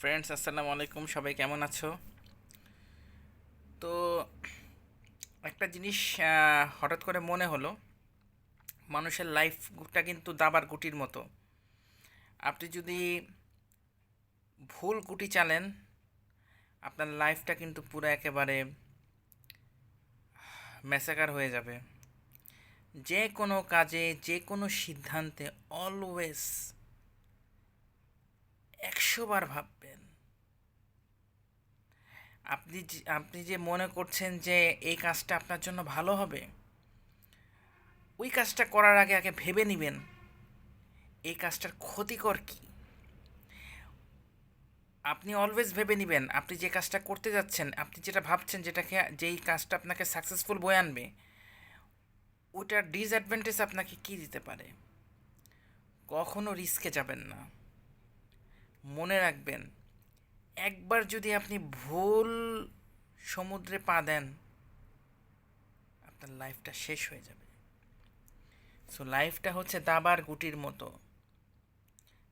Friends আসসালামু আলাইকুম। সবাই কেমন আছো? তো একটা জিনিস হঠাৎ করে মনে হলো, মানুষের লাইফটা কিন্তু দাবার গুটির মতো। আপনি যদি ভুল গুটি চালেন, আপনার লাইফটা কিন্তু পুরো একেবারে ম্যাসাকার হয়ে যাবে। যে কোনো কাজে, যে কোনো সিদ্ধান্তে অলওয়েজ একশো বার ভাববেন। আপনি আপনি যে মনে করছেন যে এই কাজটা আপনার জন্য ভালো হবে, ওই কাজটা করার আগে আগে ভেবে নেবেন, এই কাজটার ক্ষতিকর কি? আপনি অলওয়েজ ভেবে নেবেন, আপনি যে কাজটা করতে যাচ্ছেন, আপনি যেটা ভাবছেন, যেটাকে, যেই কাজটা আপনাকে সাকসেসফুল বয়ে আনবে, ওটার ডিসঅ্যাডভান্টেজ আপনাকে কী দিতে পারে? কখনো রিস্কে যাবেন না। মনে রাখবেন, একবার যদি আপনি ভুল সমুদ্রে পা দেন, আপনার লাইফটা শেষ হয়ে যাবে। সো লাইফটা হচ্ছে দাবার গুটির মতো।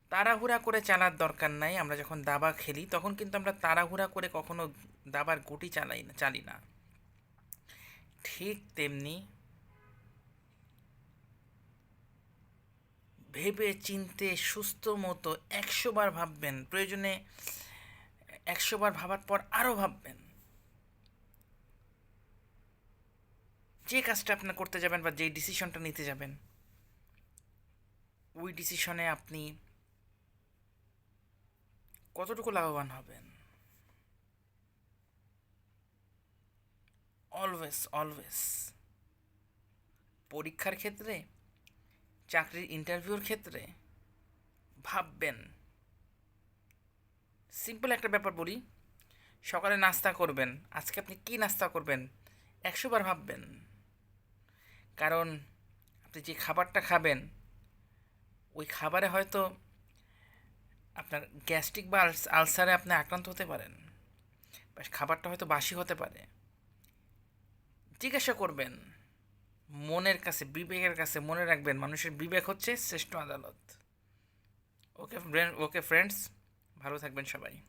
তাড়াহুড়া করে চালার দরকার নাই, আমরা যখন দাবা খেলি, তখন কিন্তু আমরা তাড়াহুড়া করে কখনো দাবার গুটি চালাই না, চালি না। ঠিক তেমনি ভেবে চিনতে সুস্থ মতো একশো বার ভাববেন। প্রয়োজনে একশো বার ভাবার পর আরও ভাববেন। যে কাজটা আপনি করতে যাবেন বা যে ডিসিশনটা নিতে যাবেন, ওই ডিসিশনে আপনি কতটুকু লাভবান হবেন? অলওয়েজ অলওয়েজ পরীক্ষার ক্ষেত্রে চাকরির ইন্টারভিউর ক্ষেত্রে ভাববেন। সিম্পল একটা ব্যাপার বলি, সকালে নাস্তা করবেন, আজকে আপনি কি নাস্তা করবেন, একশো বার ভাববেন। কারণ আপনি যে খাবারটা খাবেন, ওই খাবারে হয়তো আপনার গ্যাস্ট্রিক বা আলস- আলসারে আপনি আক্রান্ত হতে পারেন, বা খাবারটা হয়তো বাসি হতে পারে। জিজ্ঞাসা করবেন মনের কাছে, বিবেকের কাছে মনে রাখবেন, মানুষের বিবেক হচ্ছে শ্রেষ্ঠ আদালত। ওকে ওকে ফ্রেন্ডস ভালো থাকবেন সবাই।